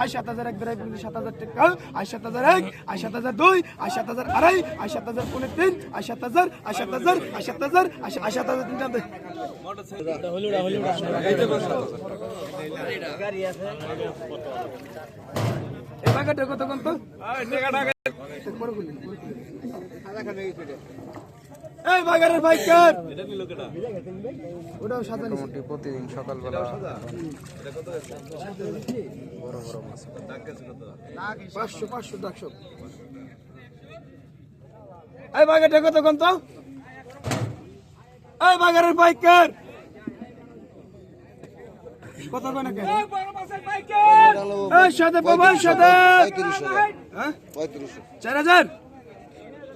I সাত হাজার এক বেড়াই পনেরো সাত হাজার টাকা। আই সাত হাজার এক আই সাত হাজার দুই আই সাত হাজার আড়াই আই সাত হাজার পনেরো তিন আই সাত হাজার আই সাত হাজার আই সাত হাজার আই সাত হাজার তিন বাগাটা কত কত এই বাগানের ওটাও সাদা নিচে। মোটামুটি প্রতিদিন সকালবেলা বড় বড় মাছ পাঁচশো পাঁচশো এই বাগানটা কত কম তো? এই বাগানের বাইকার কত কোন? সাথে পাবেন সাথে হ্যাঁ? চার হাজার?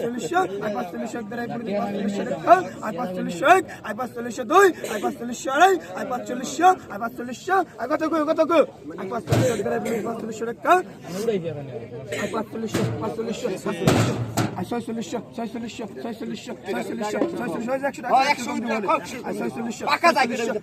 পাঁচচল্লিশশো আর পাঁচচল্লিশশো এক পুরো পাঁচচল্লিশশো টিকাও আর পাঁচচল্লিশশো এক আর পাঁচচল্লিশশো দুই আর পাঁচচল্লিশশো আড়াই আর পাঁচচল্লিশশো আর পাঁচচল্লিশশো আর কত গো কত আর পাঁচচল্লিশশো এক ধরে পাঁচচল্লিশশো আর পাঁচচল্লিশশো পাঁচচল্লিশশো পাঁচচল্লিশশো আর ছয়চল্লিশশো ছয়চল্লিশশো ছয়চল্লিশশো ছয়চল্লিশশো ছয়চল্লিশশো একশো আর ছয়চল্লিশশো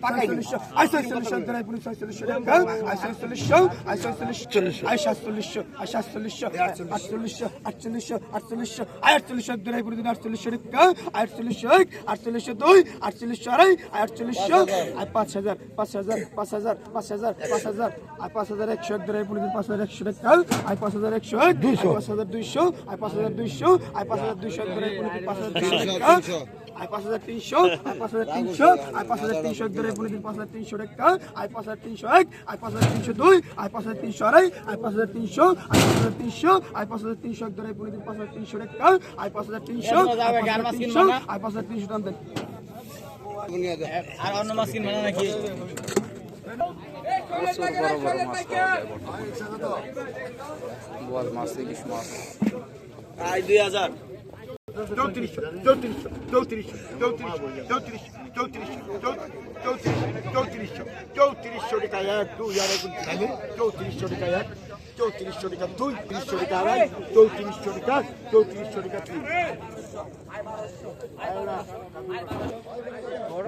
ছয়চল্লিশশো আর ছয়চল্লিশশো ধরে পুরো ছয়চল্লিশশো টাকা আর ছয়চল্লিশশো আর ছয়চল্লিশশো আর সাতচল্লিশশো আর সাতচল্লিশশো আটচল্লিশশো আটচল্লিশশো আটচল্লিশশো আর আটচল্লিশশো দুই পুরো আটচল্লিশশো টাকা আটচল্লিশশো এক আটচল্লিশশো দুই আটচল্লিশশো আড়াই আটচল্লিশশো আর পাঁচ হাজার পাঁচ হাজার পাঁচ হাজার পাঁচ হাজার পাঁচ হাজার, আর পাঁচ হাজার একশো এক দুই পুরো পাঁচ হাজার একশো টাকা আর পাঁচ হাজার একশো এক দুইশো পাঁচ হাজার দুইশো, আর পাঁচ হাজার দুইশো আর পাঁচ হাজার দুইশো এক দুই পুরো পাঁচ হাজার দুইশো টাকা আর পাঁচ হাজার তিনশো আর পাঁচ হাজার তিনশো আর পাঁচ হাজার তিনশো এক ধরে পুরো পাঁচ হাজার তিনশো টাকা আর পাঁচ হাজার তিনশো এক আর পাঁচ হাজার তিনশো দুই আর পাঁচ হাজার তিনশো আড়াই আর পাঁচ হাজার তিনশো আর পাঁচ হাজার তিনশো আর পাঁচ হাজার তিনশো এক ধরে পুরো পাঁচ হাজার তিনশো টাকা আর পাঁচ হাজার তিনশো তিনশো আর পাঁচ হাজার তিনশো টান দেন আর অন্য মাছ কিনবে নাকি প্রচুর বড় বড় মাছ পাওয়া যায় বর্তমানে মাছ ইলিশ মাছ আই দুই হাজার চৌত্রিশশো চৌত্রিশশো চৌত্রিশশো চৌত্রিশশো চৌত্রিশশো চৌত্রিশশো চৌত্রিশশো চৌত্রিশশো টাকা এক, দুই, আর এক চৌত্রিশশো টাকা এক, চৌত্রিশশো টাকা দুই, তিরিশশো টাকা আড়াই, চৌত্রিশশো টাকা চৌত্রিশশো টাকা তিন।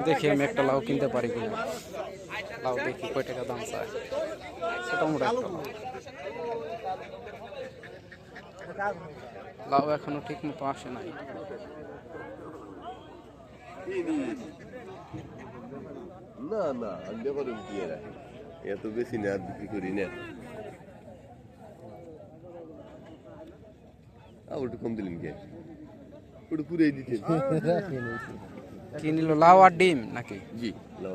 দেখি আমি একটা লাউ কিনতে পারি কিনা। লাউ দেখি কয় টাকা দাম চায়। ছোট মোটো লাউ। লাউ এখনও ঠিক মতো আসে নাই। না না আমি ব্যাপারে কি এরা এত বেশি না আর বিক্রি করি না। আবার একটু কম দিলেন কে? ওটা পুরাই দিতেন। কি নিল লাউ আর ডিম নাকি? জি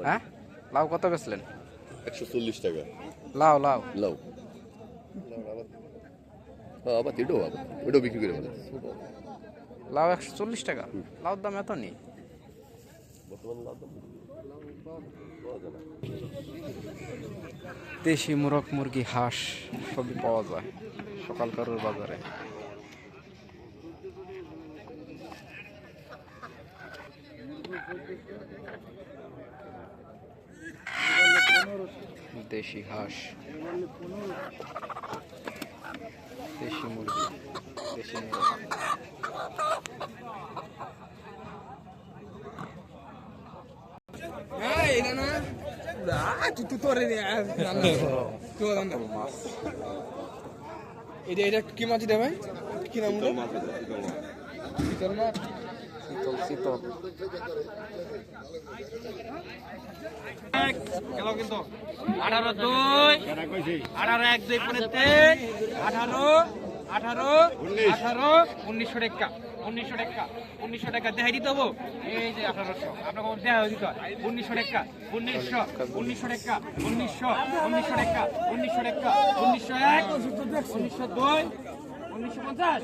হ্যাঁ? লাউ কত বেচলেন? একশো চল্লিশ টাকা। লাউ লাউ। লাউ। আবার এটাও আবার ওটাও বিক্রি করে বলে লাউ একশো চল্লিশ টাকা। লাউর দাম এত নেই। দেশি মুরগ মুরগি হাঁস সবই পাওয়া যায় সকালকারের বাজারে। দেশি হাঁস। দেশি মুরগি দেশি মুরগি। মাছ এটা এটা কি মাছ এটা ভাই? কি নাম শীতল শীতল আঠারো দুই আঠারো এক দুই পনেরো তিন আঠারো আঠারো আঠারো উনিশশো টাকা উনিশশো টাকা উনিশশো টাকা দেখাই দিতে হব এই যে আঠারোশো আপনাকে দেওয়া দিত উনিশশো টাকা উনিশশো উনিশশো টাকা উনিশশো উনিশশো টাকা উনিশশো টাকা উনিশশো এক উনিশশো দুই উনিশশো পঞ্চাশ